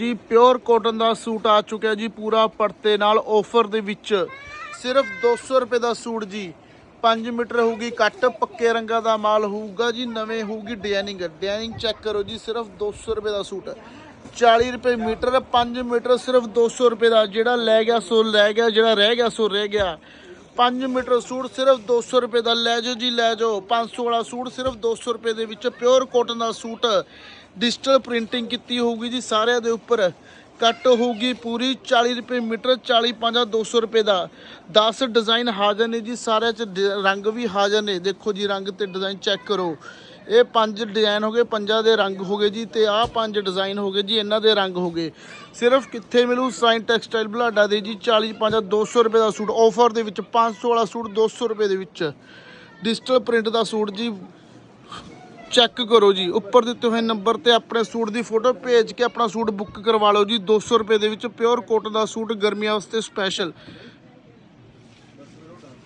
ਜੀ pure cotton ਦਾ suit ਆ ਚੁੱਕਿਆ ਜੀ, ਪੂਰਾ ਪਰਤੇ ਨਾਲ ਆਫਰ ਦੇ ਵਿੱਚ। ਸਿਰਫ 200 ਰੁਪਏ ਦਾ ਸੂਟ ਜੀ। 5 ਮੀਟਰ ਹੋਊਗੀ, ਕੱਟ ਪੱਕੇ ਰੰਗਾਂ ਦਾ ਮਾਲ ਹੋਊਗਾ ਜੀ, ਨਵੇਂ ਹੋਊਗੀ ਡਿਜ਼ਾਈਨਿੰਗ ਡਿਜ਼ਾਈਨਿੰਗ ਚੈੱਕ ਕਰੋ ਜੀ, ਸਿਰਫ 200 ਰੁਪਏ ਦਾ ਸੂਟ। 40 ਰੁਪਏ ਮੀਟਰ 5 ਮੀਟਰ ਸਿਰਫ 200 ਰੁਪਏ ਦਾ, ਜਿਹੜਾ ਲੈ ਗਿਆ ਸੋ ਲੈ ਗਿਆ, ਜਿਹੜਾ ਰਹਿ ਗਿਆ ਸੋ ਰਹਿ ਗਿਆ। 5 ਮੀਟਰ ਸੂਟ ਸਿਰਫ 200 ਰੁਪਏ ਦਾ ਲੈ ਜਾਓ ਜੀ, ਲੈ ਜਾਓ। 500 ਵਾਲਾ ਸੂਟ ਸਿਰਫ 200 ਰੁਪਏ ਦੇ ਵਿੱਚ ਪਿਓਰ ਕਾਟਨ ਦਾ ਸੂਟ ਡਿਜੀਟਲ ਪ੍ਰਿੰਟਿੰਗ ਕੀਤੀ ਹੋਊਗੀ ਜੀ ਸਾਰਿਆਂ ਦੇ ਉੱਪਰ। ਕੱਟ ਹੋਊਗੀ ਪੂਰੀ 40 ਰੁਪਏ ਮੀਟਰ 40 ਪੰਜਾ 200 ਰੁਪਏ ਦਾ। 10 ਡਿਜ਼ਾਈਨ ਹਾਜ਼ਰ ਨੇ ਜੀ, ਸਾਰਿਆਂ ਚ ਡ- ਰੰਗ ਵੀ ਹਾਜ਼ਰ ਨੇ। ਦੇਖੋ ਜੀ, ਰੰਗ ਤੇ ਡਿਜ਼ਾਈਨ ਚੈੱਕ ਕਰੋ। ਇਹ ਪੰਜ ਡਿਜ਼ਾਈਨ ਹੋ ਗਏ ਪੰਜਾਂ ਦੇ ਰੰਗ ਹੋ ਗਏ ਜੀ ਤੇ ਆਹ ਪੰਜ ਡਿਜ਼ਾਈਨ ਹੋ ਗਏ ਜੀ, ਇਹਨਾਂ ਦੇ ਰੰਗ ਹੋ ਗਏ। ਸਿਰਫ ਕਿੱਥੇ ਮਿਲੂ? ਸਾਈਨ ਟੈਕਸਟਾਈਲ ਬਲਾਡਾ ਦੇ ਜੀ 40 ਪੰਜਾ 200 ਰੁਪਏ ਦਾ ਸੂਟ। ਆਫਰ ਦੇ ਵਿੱਚ 500 ਵਾਲਾ ਸੂਟ 200 ਰੁਪਏ ਦੇ ਵਿੱਚ। ਡਿਜੀਟਲ ਪ੍ਰਿੰਟ ਦਾ ਸੂਟ ਜੀ ਚੈੱਕ ਕਰੋ ਜੀ। ਉੱਪਰ ਦਿੱਤੇ ਹੋਏ ਨੰਬਰ ਤੇ ਆਪਣੇ ਸੂਟ ਦੀ ਫੋਟੋ ਭੇਜ ਕੇ ਆਪਣਾ ਸੂਟ ਬੁੱਕ ਕਰਵਾ ਲਓ ਜੀ। 200 ਰੁਪਏ ਦੇ ਵਿੱਚ ਪਿਓਰ ਕੋਟਨ ਦਾ ਸੂਟ ਗਰਮੀਆਂ ਵਾਸਤੇ ਸਪੈਸ਼ਲ।